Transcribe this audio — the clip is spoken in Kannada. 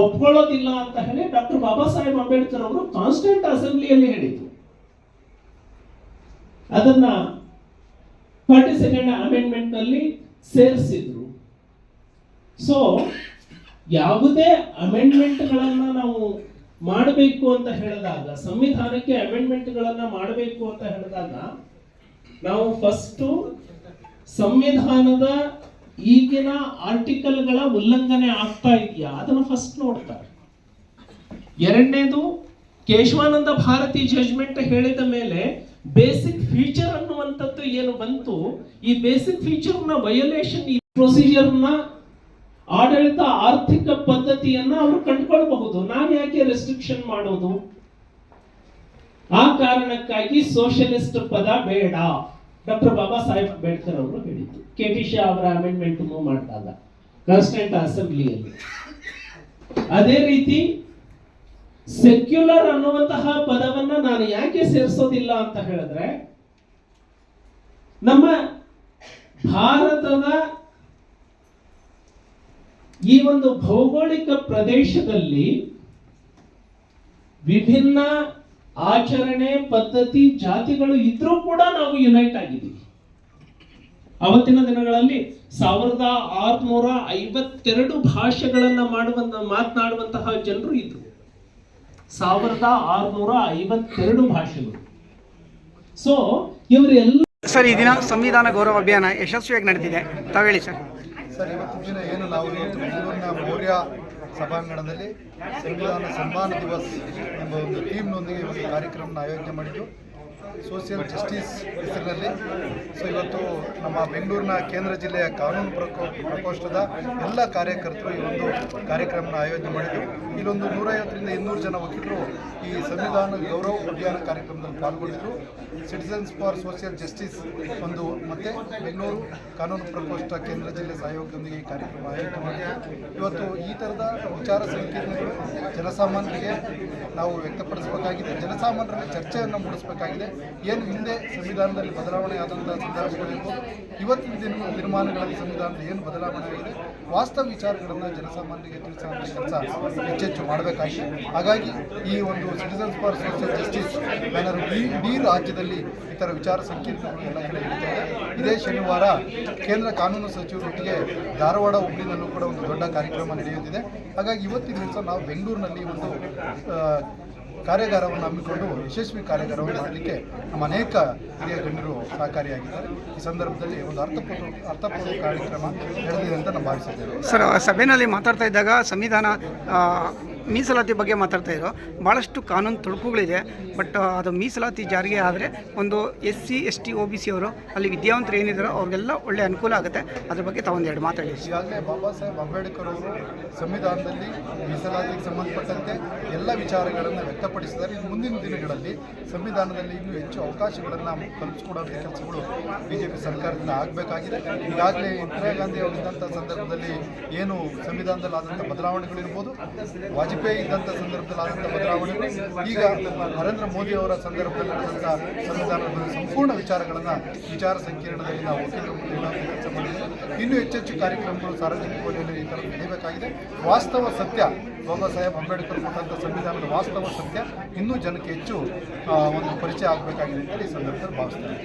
ಒಪ್ಕೊಳ್ಳೋದಿಲ್ಲ ಅಂತ ಹೇಳಿ ಡಾಕ್ಟರ್ ಬಾಬಾ ಸಾಹೇಬ್ ಅಂಬೇಡ್ಕರ್ ಅವರು ಕಾನ್ಸ್ಟೆಂಟ್ ಅಸೆಂಬ್ಲಿಯಲ್ಲಿ ಹೇಳಿದ್ರು. ಅದನ್ನ ಫಾರ್ಟಿ ಸೆಕೆಂಡ್ ಅಮೆಂಡ್ಮೆಂಟ್ನಲ್ಲಿ ಸೇರಿಸಿದ್ರು. ಸೊ ಯಾವುದೇ ಅಮೆಂಡ್ಮೆಂಟ್ಗಳನ್ನ ನಾವು ಮಾಡಬೇಕು ಅಂತ ಹೇಳಿದಾಗ, ಸಂವಿಧಾನಕ್ಕೆ ಅಮೆಂಡ್ಮೆಂಟ್ಗಳನ್ನ ಮಾಡಬೇಕು ಅಂತ ಹೇಳಿದಾಗ, ನಾವು ಫಸ್ಟು ಸಂವಿಧಾನದ ಈಗಿನ ಆರ್ಟಿಕಲ್ಗಳ ಉಲ್ಲಂಘನೆ ಆಗ್ತಾ ಇದೆಯಾ? ಅದನ್ನು ಫಸ್ಟ್ ನೋಡ್ತಾರೆ. ಎರಡನೇದು, ಕೇಶವಾನಂದ ಭಾರತಿ ಜಜ್ಮೆಂಟ್ ಹೇಳಿದ ಮೇಲೆ ಬೇಸಿಕ್ ಫೀಚರ್ ಅನ್ನುವಂಥದ್ದು ಏನು ಬಂತು? ಈ ಬೇಸಿಕ್ ಫೀಚರ್ನ ವಯೋಲೇಷನ್ ಈ ಪ್ರೊಸೀಜರ್ನ ಆಡಳಿತ ಆರ್ಥಿಕ ಪದ್ಧತಿಯನ್ನ ಅವರು ಕಂಡುಕೊಳ್ಳಬಹುದು ನಾವು ಯಾಕೆ ರೆಸ್ಟ್ರಿಕ್ಷನ್ ಮಾಡೋದು? ಆ ಕಾರಣಕ್ಕಾಗಿ ಸೋಷಲಿಸ್ಟ್ ಪದ ಬೇಡ. ಡಾಕ್ಟರ್ ಬಾಬಾ ಸಾಹೇಬ್ ಅಂಬೇಡ್ಕರ್ ಅವರು ಹೇಳಿದ್ದು ಕೆ ಟಿ ಶಾ ಅವರ ಅಮೆಂಡ್ಮೆಂಟ್ ಮೂವ್ ಮಾಡಿದಾಗ ಕಾನ್ಸ್ಟೆಂಟ್ ಅಸೆಂಬ್ಲಿಯಲ್ಲಿ. ಅದೇ ರೀತಿ ಸೆಕ್ಯುಲರ್ ಅನ್ನುವಂತಹ ಪದವನ್ನ ನಾನು ಯಾಕೆ ಸೇರಿಸೋದಿಲ್ಲ ಅಂತ ಹೇಳಿದ್ರೆ, ನಮ್ಮ ಭಾರತದ ಈ ಒಂದು ಭೌಗೋಳಿಕ ಪ್ರದೇಶದಲ್ಲಿ ವಿಭಿನ್ನ ಆಚರಣೆ ಪದ್ಧತಿ ಜಾತಿಗಳು ಇದ್ರೂ ಕೂಡ ನಾವು ಯುನೈಟ್ ಆಗಿದ್ದೀವಿ. ಅವತ್ತಿನ ದಿನಗಳಲ್ಲಿ ಸಾವಿರದ ಆರುನೂರ ಐವತ್ತೆರಡು ಭಾಷೆಗಳನ್ನ ಮಾಡುವಂತ ಮಾತನಾಡುವಂತಹ ಜನರು ಇದ್ರು. ಸಾವಿರದ ಆರುನೂರ ಐವತ್ತೆರಡು ಭಾಷೆಗಳು. ಸೊ ಇವರೆಲ್ಲ ಸರ್ ಈ ದಿನ ಸಂವಿಧಾನ ಗೌರವ ಅಭಿಯಾನ ಯಶಸ್ವಿಯಾಗಿ ನಡೆದಿದೆ ತಾವೇಳಿ ಹೇಳಿ ಸರ್. ಸರ್ ಇವತ್ತಿನ ದಿನ ಏನು ನಾವು ಮೌರ್ಯ ಸಭಾಂಗಣದಲ್ಲಿ ಸಂವಿಧಾನ ಸನ್ಮಾನ ದಿವಸ್ ಎಂಬ ಒಂದು ಥೀಮ್ನೊಂದಿಗೆ ಒಂದು ಕಾರ್ಯಕ್ರಮನ ಆಯೋಜನೆ ಮಾಡಿದ್ದು. ಸೋಷಿಯಲ್ ಜಸ್ಟಿಸ್ ಹೆಸರಿನಲ್ಲಿ ಸೊ, ಇವತ್ತು ನಮ್ಮ ಬೆಂಗಳೂರಿನ ಕೇಂದ್ರ ಜಿಲ್ಲೆಯ ಕಾನೂನು ಪ್ರಕೋ, ಪ್ರಕೋಷ್ಠದ ಎಲ್ಲ ಕಾರ್ಯಕರ್ತರು ಈ ಒಂದು ಕಾರ್ಯಕ್ರಮನ ಆಯೋಜನೆ ಮಾಡಿದ್ದು ಇಲ್ಲೊಂದು ನೂರೈವತ್ತರಿಂದ ಇನ್ನೂರು ಜನ ವಕೀಲರು ಈ ಸಂವಿಧಾನ ಗೌರವ ಉದ್ಯಾನ ಕಾರ್ಯಕ್ರಮದಲ್ಲಿ ಪಾಲ್ಗೊಂಡಿದ್ದರು ಸಿಟಿಸನ್ಸ್ ಫಾರ್ ಸೋಷಿಯಲ್ ಜಸ್ಟಿಸ್ ಒಂದು ಮತ್ತು ಬೆಂಗಳೂರು ಕಾನೂನು ಪ್ರಕೋಷ್ಠ ಕೇಂದ್ರ ಜಿಲ್ಲೆ ಸಹಯೋಗದೊಂದಿಗೆ ಈ ಕಾರ್ಯಕ್ರಮ ಆಯೋಜನೆ ಮಾಡಿದ್ದು ಇವತ್ತು ಈ ಥರದ ವಿಚಾರ ಸಂಕೀರ್ಣಗಳು ಜನಸಾಮಾನ್ಯರಿಗೆ ನಾವು ವ್ಯಕ್ತಪಡಿಸಬೇಕಾಗಿದೆ. ಜನಸಾಮಾನ್ಯರಲ್ಲಿ ಚರ್ಚೆಯನ್ನು ಮೂಡಿಸಬೇಕಾಗಿದೆ. ಏನು ಹಿಂದೆ ಸಂವಿಧಾನದಲ್ಲಿ ಬದಲಾವಣೆ ಆದಂಥ ಸಂದರ್ಭಗಳಿರ್ಬೋದು ಇವತ್ತಿನ ದಿನ ತೀರ್ಮಾನಗಳಲ್ಲಿ ಸಂವಿಧಾನದ ಏನು ಬದಲಾವಣೆ ಆಗಿದೆ, ವಾಸ್ತವ ವಿಚಾರಗಳನ್ನು ಜನಸಾಮಾನ್ಯರಿಗೆ ತಿಳಿಸುವಂಥ ಕೆಲಸ ಹೆಚ್ಚೆಚ್ಚು ಮಾಡಬೇಕಾಗಿದೆ. ಹಾಗಾಗಿ ಈ ಒಂದು citizens for social justice banner ಇಡೀ ರಾಜ್ಯದಲ್ಲಿ ಇತರ ವಿಚಾರ ಸಂಕಿರಣಗಳು ಎಲ್ಲ ಕಡೆ ಇದೆ. ಶನಿವಾರ ಕೇಂದ್ರ ಕಾನೂನು ಸಚಿವರೊಟ್ಟಿಗೆ ಧಾರವಾಡ ಹುಬ್ಳಿನಲ್ಲೂ ಕೂಡ ಒಂದು ದೊಡ್ಡ ಕಾರ್ಯಕ್ರಮ ನಡೆಯುತ್ತಿದೆ. ಹಾಗಾಗಿ ಇವತ್ತಿನ ದಿವಸ ನಾವು ಬೆಂಗಳೂರಿನಲ್ಲಿ ಒಂದು ಕಾರ್ಯಾಗಾರವನ್ನು ಹಮ್ಮಿಕೊಂಡು ಯಶಸ್ವಿ ಕಾರ್ಯಾಗಾರವನ್ನು ಮಾಡಲಿಕ್ಕೆ ನಮ್ಮ ಅನೇಕ ಹಿರಿಯ ಗಣ್ಯರು ಸಹಕಾರಿಯಾಗಿದ್ದಾರೆ. ಈ ಸಂದರ್ಭದಲ್ಲಿ ಒಂದು ಅರ್ಥಪೂರ್ಣ ಅರ್ಥಪೂರ್ಣ ಕಾರ್ಯಕ್ರಮ ನಡೆದಿದೆ ಅಂತ ನಾವು ಭಾವಿಸಿದ್ದೇವೆ ಸರ್ ಸಭೆಯಲ್ಲಿ ಮಾತಾಡ್ತಾ ಇದ್ದಾಗ ಸಂವಿಧಾನ ಮೀಸಲಾತಿ ಬಗ್ಗೆ ಮಾತಾಡ್ತಾ ಇದ್ರು. ಭಾಳಷ್ಟು ಕಾನೂನು ತೊಡಕುಗಳಿದೆ ಬಟ್ ಅದು ಮೀಸಲಾತಿ ಜಾರಿಗೆ ಆದರೆ ಒಂದು S C S T O B C ಅವರು ಅಲ್ಲಿ ವಿದ್ಯಾವಂತರು ಏನಿದ್ದಾರೋ ಅವ್ರಿಗೆಲ್ಲ ಒಳ್ಳೆ ಅನುಕೂಲ ಆಗುತ್ತೆ. ಅದ್ರ ಬಗ್ಗೆ ತಾವೊಂದೆರಡು ಮಾತಾಡಿ ಈಗಾಗಲೇ ಬಾಬಾ ಸಾಹೇಬ್ ಅಂಬೇಡ್ಕರ್ ಅವರು ಸಂವಿಧಾನದಲ್ಲಿ ಮೀಸಲಾತಿಗೆ ಸಂಬಂಧಪಟ್ಟಂತೆ ಎಲ್ಲ ವಿಚಾರಗಳನ್ನು ವ್ಯಕ್ತಪಡಿಸಿದ್ದಾರೆ. ಮುಂದಿನ ದಿನಗಳಲ್ಲಿ ಸಂವಿಧಾನದಲ್ಲಿ ಇನ್ನೂ ಹೆಚ್ಚು ಅವಕಾಶಗಳನ್ನು ಕಲ್ಪಿಸಿಕೊಡುವಂಥ ಕೆಲಸಗಳು ಪಿ ಸರ್ಕಾರದಿಂದ ಆಗಬೇಕಾಗಿದೆ. ಈಗಾಗಲೇ ಇಂದಿರಾ ಗಾಂಧಿ ಅವರಿದ್ದಂಥ ಸಂದರ್ಭದಲ್ಲಿ ಏನು ಸಂವಿಧಾನದಲ್ಲಿ ಆದಂಥ ಬದಲಾವಣೆಗಳಿರ್ಬೋದು, ವಾಜಪೇಯಿ ಇದ್ದಂಥ ಸಂದರ್ಭದಲ್ಲಿ ಆದಂಥ ಬದಲಾವಣೆಗಳು. ಈಗ ನರೇಂದ್ರ ಮೋದಿ ಅವರ ಸಂದರ್ಭದಲ್ಲಿ ನಡೆದಂಥ ಸಂವಿಧಾನದ ಸಂಪೂರ್ಣ ವಿಚಾರಗಳನ್ನು ವಿಚಾರ ಸಂಕಿರಣದಲ್ಲಿ ನಾವು ವಕೀಲರು ಮುಂದೆ ಕೆಲಸ ಮಾಡಿದ್ದೇವೆ ಇನ್ನೂ ಹೆಚ್ಚೆಚ್ಚು ಕಾರ್ಯಕ್ರಮಗಳು ಸಾರ್ವಜನಿಕ ವಲಯದಲ್ಲಿ ಈ ಥರ ನಡೆಯಬೇಕಾಗಿದೆ ವಾಸ್ತವ ಸತ್ಯ, ಬಾಬಾ ಸಾಹೇಬ್ ಅಂಬೇಡ್ಕರ್ ಕೊಟ್ಟಂಥ ಸಂವಿಧಾನದ ವಾಸ್ತವ ಸತ್ಯ ಇನ್ನೂ ಜನಕ್ಕೆ ಹೆಚ್ಚು ಒಂದು ಪರಿಚಯ ಆಗಬೇಕಾಗಿದೆ ಅಂತ ಈ ಸಂದರ್ಭದಲ್ಲಿ ಭಾವಿಸ್ತೇನೆ